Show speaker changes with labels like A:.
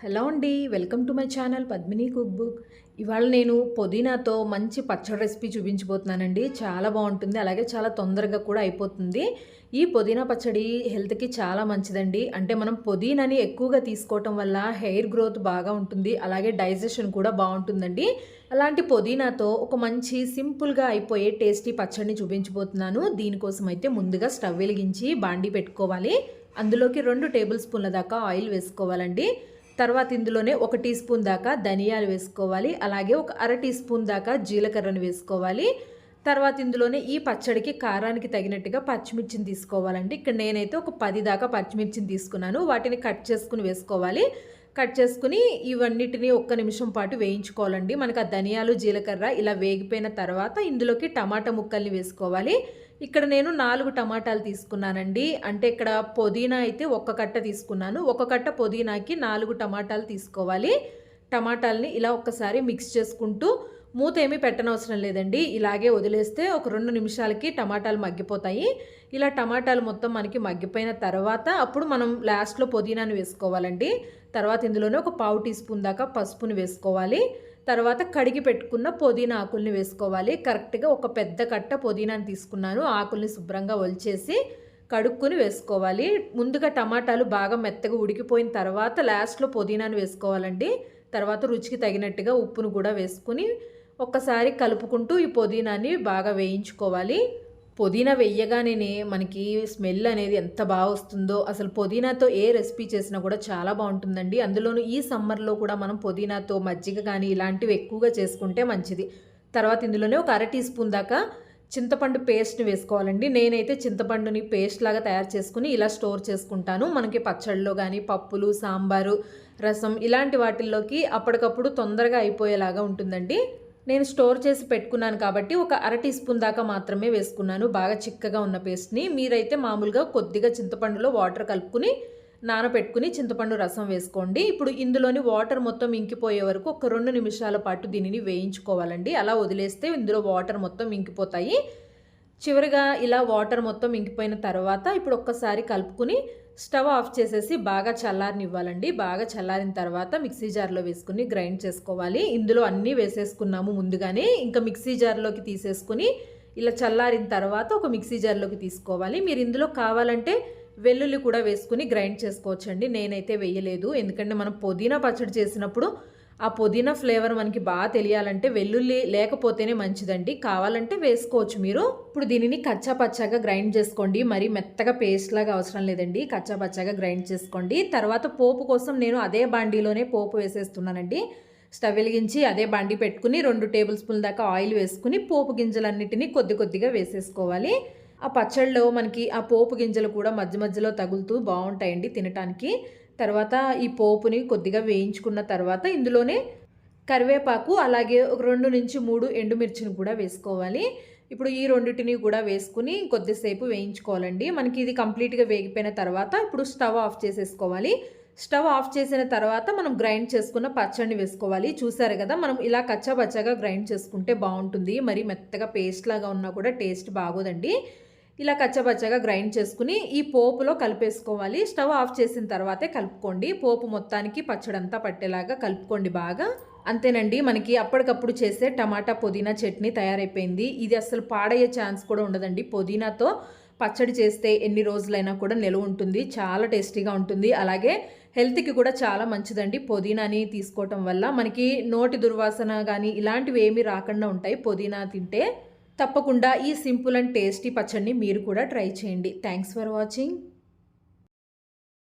A: Hello అండి welcome to my channel Padmini cookbook. ఇవాళ నేను పుదీనాతో మంచి పచ్చడి రెసిపీ చూపించబోతున్నానండి. చాలా బాగుంటుంది అలాగే చాలా తొందరగా కూడా అయిపోతుంది. ఈ పుదీనా పచ్చడి హెల్త్కి చాలా మంచిదండి. అంటే మనం పుదీనాని ఎక్కువగా తీసుకోవటం వల్ల హెయిర్ గ్రోత్ బాగా ఉంటుంది అలాగే డైజెషన్ కూడా బాగుంటుందండి. అలాంటి పుదీనాతో ఒక మంచి సింపుల్గా అయిపోయే టేస్టీ పచ్చడిని చూపించబోతున్నాను. దీనికోసం అయితే ముందుగా స్టవ్ వెలిగించి బాండి పెట్టుకోవాలి. అందులోకి రెండు టేబుల్ స్పూన్ల దాకా ఆయిల్ వేసుకోవాలండి. తర్వాత ఇందులోనే ఒక టీ స్పూన్ దాకా ధనియాలు వేసుకోవాలి. అలాగే ఒక అర టీ స్పూన్ దాకా జీలకర్రను వేసుకోవాలి. తర్వాత ఇందులోనే ఈ పచ్చడికి కారానికి తగినట్టుగా పచ్చిమిర్చిని తీసుకోవాలండి. ఇక్కడ నేనైతే ఒక పది దాకా పచ్చిమిర్చిని తీసుకున్నాను. వాటిని కట్ చేసుకుని వేసుకోవాలి. కట్ చేసుకుని ఇవన్నిటిని ఒక్క నిమిషం పాటు వేయించుకోవాలండి. మనకు ఆ ధనియాలు జీలకర్ర ఇలా వేగిపోయిన తర్వాత ఇందులోకి టమాటా ముక్కల్ని వేసుకోవాలి. ఇక్కడ నేను నాలుగు టమాటాలు తీసుకున్నానండి. అంటే ఇక్కడ పుదీనా అయితే ఒక్క కట్ట తీసుకున్నాను. ఒక కట్ట పుదీనాకి నాలుగు టమాటాలు తీసుకోవాలి. టమాటాలని ఇలా ఒక్కసారి మిక్స్ చేసుకుంటూ మూత ఏమీ పెట్టనవసరం లేదండి. ఇలాగే వదిలేస్తే ఒక రెండు నిమిషాలకి టమాటాలు మగ్గిపోతాయి. ఇలా టమాటాలు మొత్తం మనకి మగ్గిపోయిన తర్వాత అప్పుడు మనం లాస్ట్లో పుదీనాను వేసుకోవాలండి. తర్వాత ఇందులోనే ఒక పావు టీ స్పూన్ దాకా పసుపుని వేసుకోవాలి. తర్వాత కడిగి పెట్టుకున్న పుదీనా ఆకుల్ని వేసుకోవాలి. కరెక్ట్గా ఒక పెద్ద కట్ట పుదీనాని తీసుకున్నాను. ఆకుల్ని శుభ్రంగా ఒలిచేసి కడుక్కుని వేసుకోవాలి. ముందుగా టమాటాలు బాగా మెత్తగా ఉడికిపోయిన తర్వాత లాస్ట్లో పుదీనాను వేసుకోవాలండి. తర్వాత రుచికి తగినట్టుగా ఉప్పును కూడా వేసుకుని ఒక్కసారి కలుపుకుంటూ ఈ పుదీనాని బాగా వేయించుకోవాలి. పుదీనా వేయగానే మనకి స్మెల్ అనేది ఎంత బాగా వస్తుందో అసలు పుదీనాతో ఏ రెసిపీ చేసినా కూడా చాలా బాగుంటుందండి. అందులోనూ ఈ సమ్మర్లో కూడా మనం పుదీనాతో మజ్జిగ కానీ ఇలాంటివి ఎక్కువగా చేసుకుంటే మంచిది. తర్వాత ఇందులోనే ఒక అర టీ స్పూన్ దాకా చింతపండు పేస్ట్ని వేసుకోవాలండి. నేనైతే చింతపండుని పేస్ట్ లాగా తయారు చేసుకుని ఇలా స్టోర్ చేసుకుంటాను. మనకి పచ్చళ్ళలో కానీ పప్పులు సాంబారు రసం ఇలాంటి వాటిల్లోకి అప్పటికప్పుడు తొందరగా అయిపోయేలాగా ఉంటుందండి. నేను స్టోర్ చేసి పెట్టుకున్నాను కాబట్టి ఒక అర టీ స్పూన్ దాకా మాత్రమే వేసుకున్నాను. బాగా చిక్కగా ఉన్న పేస్ట్ని. మీరైతే మామూలుగా కొద్దిగా చింతపండులో వాటర్ కలుపుకుని నానబెట్టుకుని చింతపండు రసం వేసుకోండి. ఇప్పుడు ఇందులోని వాటర్ మొత్తం ఇంకిపోయే వరకు ఒక రెండు నిమిషాల పాటు దీనిని వేయించుకోవాలండి. అలా వదిలేస్తే ఇందులో వాటర్ మొత్తం ఇంకిపోతాయి. చివరిగా ఇలా వాటర్ మొత్తం ఇంకిపోయిన తర్వాత ఇప్పుడు ఒక్కసారి కలుపుకుని స్టవ్ ఆఫ్ చేసేసి బాగా చల్లారనివ్వాలండి. బాగా చల్లారిన తర్వాత మిక్సీ జార్లో వేసుకుని గ్రైండ్ చేసుకోవాలి. ఇందులో అన్నీ వేసేసుకున్నాము ముందుగానే. ఇంకా మిక్సీ జార్లోకి తీసేసుకుని ఇలా చల్లారిన తర్వాత ఒక మిక్సీ జార్లోకి తీసుకోవాలి. మీరు ఇందులో కావాలంటే వెల్లుల్లి కూడా వేసుకుని గ్రైండ్ చేసుకోవచ్చండి. నేనైతే వేయలేదు. ఎందుకంటే మనం పుదీనా పచ్చడి చేసినప్పుడు ఆ పుదీనా ఫ్లేవర్ మనకి బాగా తెలియాలంటే వెల్లుల్లి లేకపోతేనే మంచిదండి. కావాలంటే వేసుకోవచ్చు మీరు. ఇప్పుడు దీనిని కచ్చా పచ్చాగా గ్రైండ్ చేసుకోండి. మరి మెత్తగా పేస్ట్ లాగా అవసరం లేదండి. కచ్చా పచ్చాగా గ్రైండ్ చేసుకోండి. తర్వాత పోపు కోసం నేను అదే బాండీలోనే పోపు వేసేస్తున్నానండి. స్టవ్ వెలిగించి అదే బండి పెట్టుకుని రెండు టేబుల్ స్పూన్ దాకా ఆయిల్ వేసుకుని పోపు గింజలన్నిటినీ కొద్ది కొద్దిగా వేసేసుకోవాలి. ఆ పచ్చళ్ళలో మనకి ఆ పోపు గింజలు కూడా మధ్య మధ్యలో తగులుతూ బాగుంటాయండి తినటానికి. తర్వాత ఈ పోపుని కొద్దిగా వేయించుకున్న తర్వాత ఇందులోనే కరివేపాకు అలాగే ఒక రెండు నుంచి మూడు ఎండుమిర్చిని కూడా వేసుకోవాలి. ఇప్పుడు ఈ రెండింటిని కూడా వేసుకుని కొద్దిసేపు వేయించుకోవాలండి. మనకి ఇది కంప్లీట్గా వేగిపోయిన తర్వాత ఇప్పుడు స్టవ్ ఆఫ్ చేసేసుకోవాలి. స్టవ్ ఆఫ్ చేసిన తర్వాత మనం గ్రైండ్ చేసుకున్న పచ్చడిని వేసుకోవాలి. చూసారు కదా మనం ఇలా కచ్చాబచ్చాగా గ్రైండ్ చేసుకుంటే బాగుంటుంది. మరి మెత్తగా పేస్ట్ లాగా ఉన్నా కూడా టేస్ట్ బాగోదండి. ఇలా కచ్చబచ్చగా గ్రైండ్ చేసుకుని ఈ పోపులో కలిపేసుకోవాలి. స్టవ్ ఆఫ్ చేసిన తర్వాతే కలుపుకోండి. పోపు మొత్తానికి పచ్చడంతా పట్టేలాగా కలుపుకోండి బాగా. అంతేనండి మనకి అప్పటికప్పుడు చేసే టమాటా పుదీనా చట్నీ తయారైపోయింది. ఇది అసలు పాడయ్యే ఛాన్స్ కూడా ఉండదండి. పుదీనాతో పచ్చడి చేస్తే ఎన్ని రోజులైనా కూడా నిలువ ఉంటుంది. చాలా టేస్టీగా ఉంటుంది. అలాగే హెల్త్కి కూడా చాలా మంచిదండి పుదీనాని తీసుకోవటం వల్ల. మనకి నోటి దుర్వాసన కానీ ఇలాంటివి ఏమీ రాకుండా ఉంటాయి. పుదీనా తింటే తప్పకుండా ఈ సింపుల్ అండ్ టేస్టీ పచ్చడిని మీరు కూడా ట్రై చేయండి. Thanks for watching